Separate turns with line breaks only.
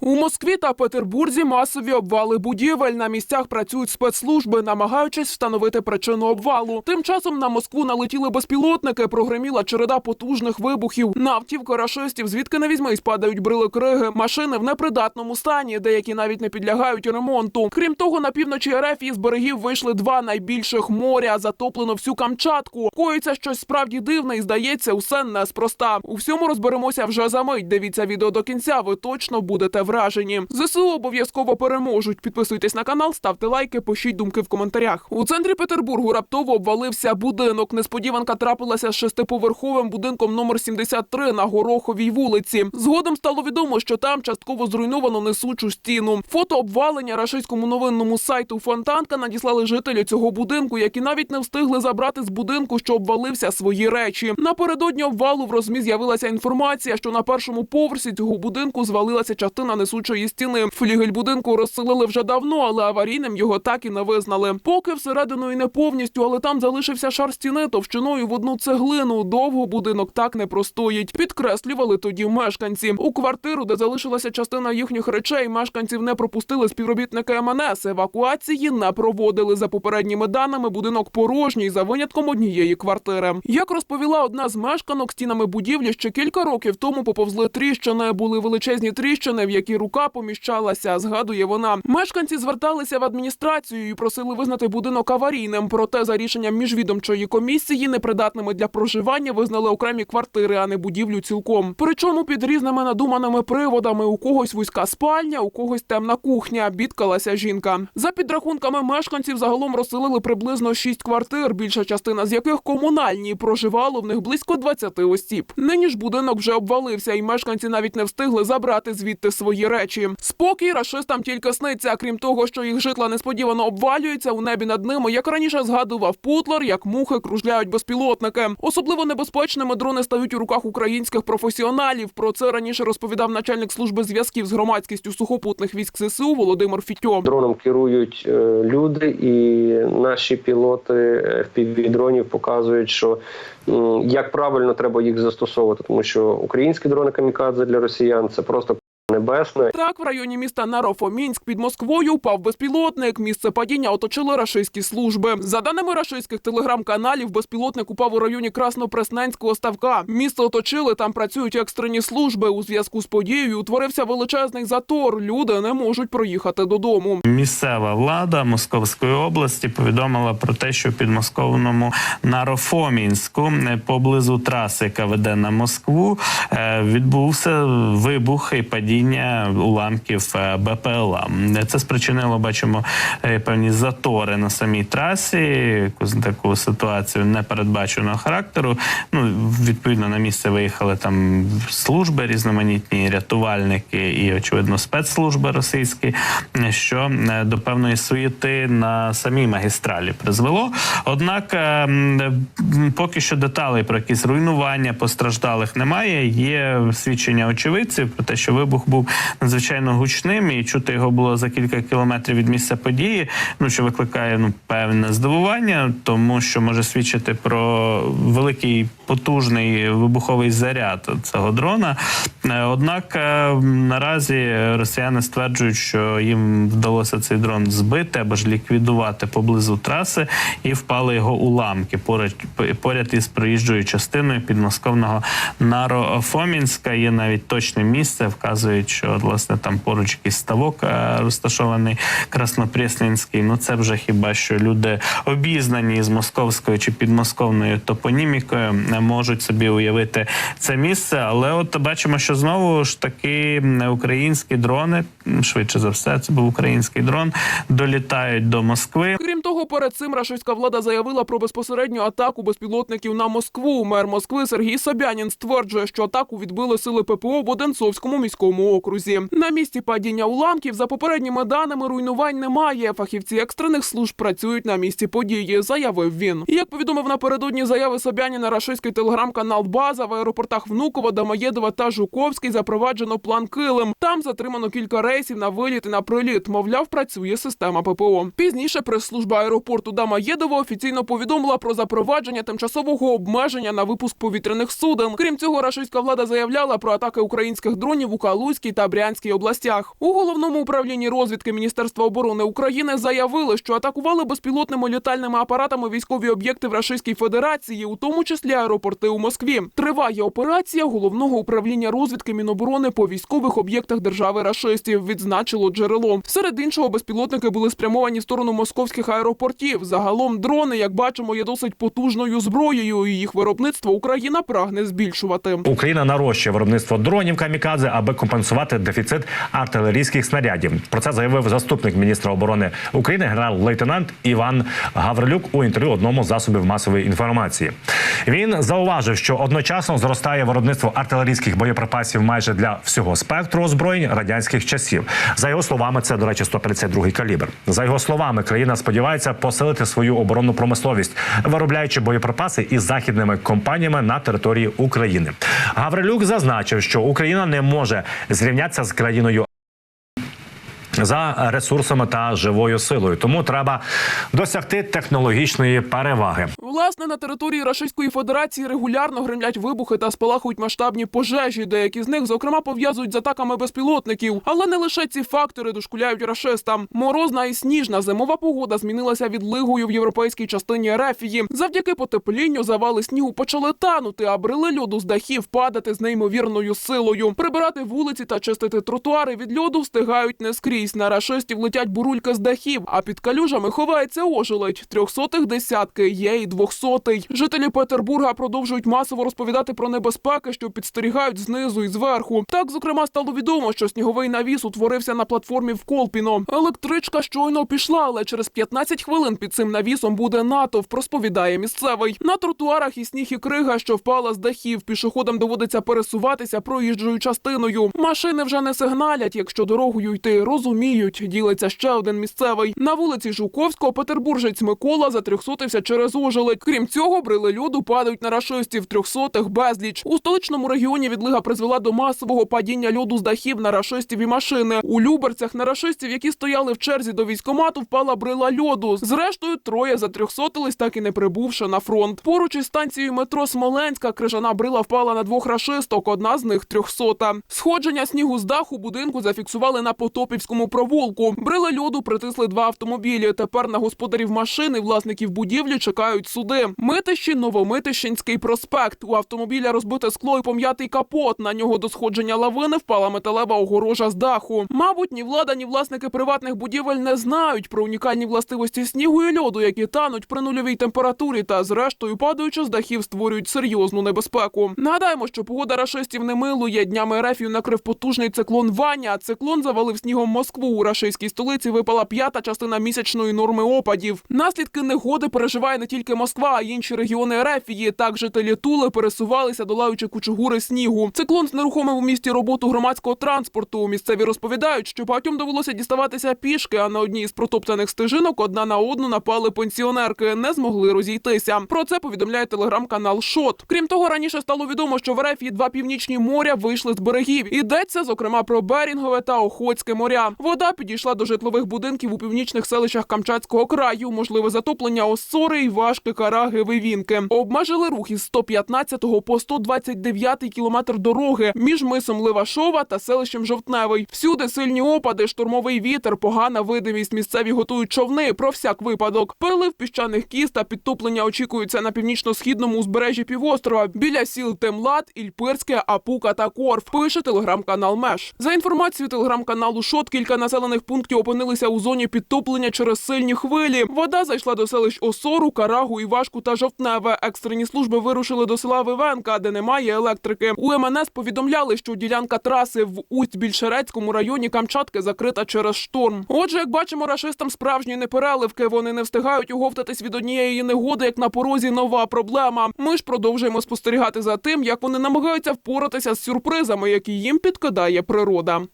У Москві та Петербурзі масові обвали будівель. На місцях працюють спецслужби, намагаючись встановити причину обвалу. Тим часом на Москву налетіли безпілотники, прогреміла череда потужних вибухів. На автівки рашистів звідки не візьмись падають брили криги. Машини в непридатному стані, деякі навіть не підлягають ремонту. Крім того, на півночі РФ із берегів вийшли два найбільших моря. Затоплено всю Камчатку. Коїться щось справді дивне і здається, усе неспроста. У всьому розберемося вже за мить. Дивіться відео до кінця. Ви точно будете вражені. ЗСУ обов'язково переможуть. Підписуйтесь на канал, ставте лайки, пишіть думки в коментарях. У центрі Петербургу раптово обвалився будинок. Несподіванка трапилася з шестиповерховим будинком номер 73 на Гороховій вулиці. Згодом стало відомо, що там частково зруйновано несучу стіну. Фото обвалення рашистському новинному сайту Фонтанка надіслали жителі цього будинку, які навіть не встигли забрати з будинку, що обвалився свої речі. Напередодні обвалу в розмі з'явилася інформація, що на першому поверсі цього будинку звалилася частина несучої стіни. Флігель будинку розселили вже давно, але аварійним його так і не визнали. Поки всередину і не повністю, але там залишився шар стіни товщиною в одну цеглину. Довго будинок так не простоїть. Підкреслювали тоді мешканці. У квартиру, де залишилася частина їхніх речей, мешканців не пропустили співробітники МНС. Евакуації не проводили. За попередніми даними, будинок порожній за винятком однієї квартири. Як розповіла одна з мешканок, стінами будівлі ще кілька років тому поповзли тріщини. Були величезні тріщини, в які рука поміщалася. Згадує вона. Мешканці зверталися в адміністрацію і просили визнати будинок аварійним. Проте за рішенням міжвідомчої комісії непридатними для проживання визнали окремі квартири, а не будівлю цілком. Причому під різними надуманими приводами у когось вузька спальня, у когось темна кухня. Бідкалася жінка. За підрахунками мешканців загалом розселили приблизно шість квартир, більша частина з яких комунальні. Проживало в них близько 20 осіб. Нині ж будинок вже обвалився, і мешканці навіть не встигли забрати звідти свої речі. Спокій рашистам тільки сниться. Крім того, що їх житла несподівано обвалюються у небі над ними, як раніше згадував Путлер, як мухи кружляють безпілотники. Особливо небезпечними дрони стають у руках українських професіоналів. Про це раніше розповідав начальник служби зв'язків з громадськістю сухопутних військ ЗСУ Володимир Фітьо.
Дроном керують е, люди, і наші пілоти FPV-дронів показують, що як правильно треба їх застосовувати, тому що українські дрони камікадзе для росіян це просто небесне.
Так, в районі міста Нарофомінськ під Москвою впав безпілотник. Місце падіння оточили рашистські служби. За даними рашистських телеграм-каналів, безпілотник упав у районі Краснопресненського ставка. Місто оточили, там працюють екстрені служби. У зв'язку з подією утворився величезний затор. Люди не можуть проїхати додому.
Місцева влада Московської області повідомила про те, що в підмосковному Нарофомінську е, поблизу траси, яка веде на Москву, е, відбувся вибух і падіння уламків е, БПЛА. Це спричинило, бачимо, е, певні затори на самій трасі. Якусь таку ситуацію непередбаченого характеру. Ну відповідно на місце виїхали там служби різноманітні, рятувальники і очевидно спецслужби російські, що е, до певної суєти на самій магістралі призвело. Однак поки що деталей про якісь руйнування постраждалих немає. Є свідчення очевидців про те, що вибух був надзвичайно гучним, і чути його було за кілька кілометрів від місця події. Ну що викликає ну певне здивування, тому що може свідчити про великий потужний вибуховий заряд цього дрона. Е, Однак е, наразі росіяни стверджують, що їм вдалося цей дрон збити або ж ліквідувати поблизу траси, і впали його уламки поряд, поряд із проїжджою частиною підмосковного Нарофомінська. Є навіть точне місце, вказують, що власне там поруч якийсь ставок е, розташований Краснопресненський. Ну це вже хіба що люди обізнані з московською чи підмосковною топонімікою е, можуть собі уявити це місце. Але от бачимо, що знову ж таки українські дрони, швидше за все, це був український дрон, долітають до Москви.
Крім того, перед цим рашистська влада заявила про безпосередню атаку безпілотників на Москву. Мер Москви Сергій Собянін стверджує, що атаку відбили сили ППО в Одинцовському міському окрузі. На місці падіння уламків за попередніми даними руйнувань немає. Фахівці екстрених служб працюють на місці події, заявив він. Як повідомив напередодні заяви Собяніна, рашистський телеграм-канал База в аеропортах Внуково, Домоєдова та Жуковський запроваджено план Килим. Там затримано кілька рейсів на виліт і на приліт. Мовляв, працює система ППО. Пізніше прес-служба аеропорту Домоєдова офіційно повідомила про запровадження тимчасового обмеження на випуск повітряних суден. Крім цього, рашистська влада заявляла про атаки українських дронів у Калузі Білгородській та Брянській областях. У головному управлінні розвідки Міністерства оборони України заявили, що атакували безпілотними літальними апаратами військові об'єкти в Рашистській Федерації, у тому числі аеропорти у Москві. Триває операція головного управління розвідки Міноборони по військових об'єктах держави рашистів. Відзначило джерело. Серед іншого, безпілотники були спрямовані в сторону московських аеропортів. Загалом дрони, як бачимо, є досить потужною зброєю. і Їх виробництво Україна прагне збільшувати.
Україна нарощує виробництво дронів камікадзе, аби компенсувати дефіцит артилерійських снарядів. Про це заявив заступник міністра оборони України, генерал-лейтенант Іван Гаврилюк у інтерв'ю одному з засобів масової інформації. Він зауважив, що одночасно зростає виробництво артилерійських боєприпасів майже для всього спектру озброєнь радянських часів. За його словами, це до речі, 152-й калібр. За його словами, країна сподівається посилити свою оборонну промисловість, виробляючи боєприпаси із західними компаніями на території України. Гаврилюк зазначив, що Україна не може зрівнятися з країною. За ресурсами та живою силою, тому треба досягти технологічної переваги.
Власне, на території Рашистської Федерації регулярно гремлять вибухи та спалахують масштабні пожежі. Деякі з них, зокрема, пов'язують з атаками безпілотників. Але не лише ці фактори дошкуляють рашистам. Морозна і сніжна зимова погода змінилася відлигою в європейській частині Ерефії. Завдяки потеплінню завали снігу почали танути, а брили льоду з дахів падати з неймовірною силою. Прибирати вулиці та чистити тротуари від льоду встигають не скрізь. На рашистів летять бурульки з дахів, а під калюжами ховається ожеледь. Трьохсотих десятки є і двохсотий. Жителі Петербурга продовжують масово розповідати про небезпеки, що підстерігають знизу і зверху. Так, зокрема, стало відомо, що сніговий навіс утворився на платформі в Колпіно. Електричка щойно пішла, але через 15 хвилин під цим навісом буде натовп, розповідає місцевий. На тротуарах і сніг і крига, що впала з дахів. Пішоходам доводиться пересуватися проїжджою частиною. Машини вже не сигналять, якщо дорогою йти розуміють. Ділиться ще один місцевий. На вулиці Жуковського петербуржець Микола затрьохсотився через ожеледь. Крім цього, брили льоду падають на рашистів трьохсотих безліч. У столичному регіоні відлига призвела до масового падіння льоду з дахів на рашистів і машини. У Люберцях на рашистів, які стояли в черзі до військомату, впала брила льоду. Зрештою, троє затрьохсотились, так і не прибувши на фронт. Поруч із станцією метро Смоленська крижана брила впала на двох рашисток. Одна з них трьохсота. Сходження снігу з даху будинку зафіксували на Потопівському провулку. Брили льоду притисли два автомобілі. Тепер на господарів машини, власників будівлі чекають суди. Митищі, Новомитищинський проспект. У автомобіля розбите скло і пом'ятий капот. На нього до сходження лавини впала металева огорожа з даху. Мабуть, ні влада, ні власники приватних будівель не знають про унікальні властивості снігу і льоду, які тануть при нульовій температурі та, зрештою, падаючи з дахів, створюють серйозну небезпеку. Нагадаємо, що погода рашистів не милує. Днями Ерефію накрив потужний циклон Ваня. Циклон завалив снігом Москву. У рашистській столиці випала п'ята частина місячної норми опадів. Наслідки негоди переживає не тільки Москва, а й інші регіони Ерефії. Так жителі Тули пересувалися, долаючи кучугури снігу. Циклон знерухомив у місті роботу громадського транспорту. Місцеві розповідають, що багатьом довелося діставатися пішки, а на одній із протоптаних стежинок одна на одну напали пенсіонерки, не змогли розійтися. Про це повідомляє телеграм-канал Шот. Крім того, раніше стало відомо, що в Ерефії два північні моря вийшли з берегів. Ідеться зокрема про Берінгове та Охотське моря. Вода підійшла до житлових будинків у північних селищах Камчатського краю. Можливе затоплення Осори, Івашки, Караги, Вивінки. Обмежили рух із 115 по 129 кілометр дороги між мисом Левашова та селищем Жовтневий. Всюди сильні опади, штурмовий вітер, погана видимість. Місцеві готують човни про всяк випадок. Перелив піщаних кіз та підтоплення очікуються на північно-східному узбережжі півострова біля сіл Темлат, Ільпирське, Апука та Корф. Пише телеграм-канал Меш. За інформацією телеграм-каналу Шот, кілька населених пунктів опинилися у зоні підтоплення через сильні хвилі. Вода зайшла до селищ Осору, Карагу, Івашку та Жовтневе. Екстрені служби вирушили до села Вивенка, де немає електрики. У МНС повідомляли, що ділянка траси в Усть-Більшерецькому районі Камчатки закрита через шторм. Отже, як бачимо, рашистам справжні непереливки. Вони не встигають уговтатись від однієї негоди, як на порозі нова проблема. Ми ж продовжуємо спостерігати за тим, як вони намагаються впоратися з сюрпризами, які їм підкидає природа.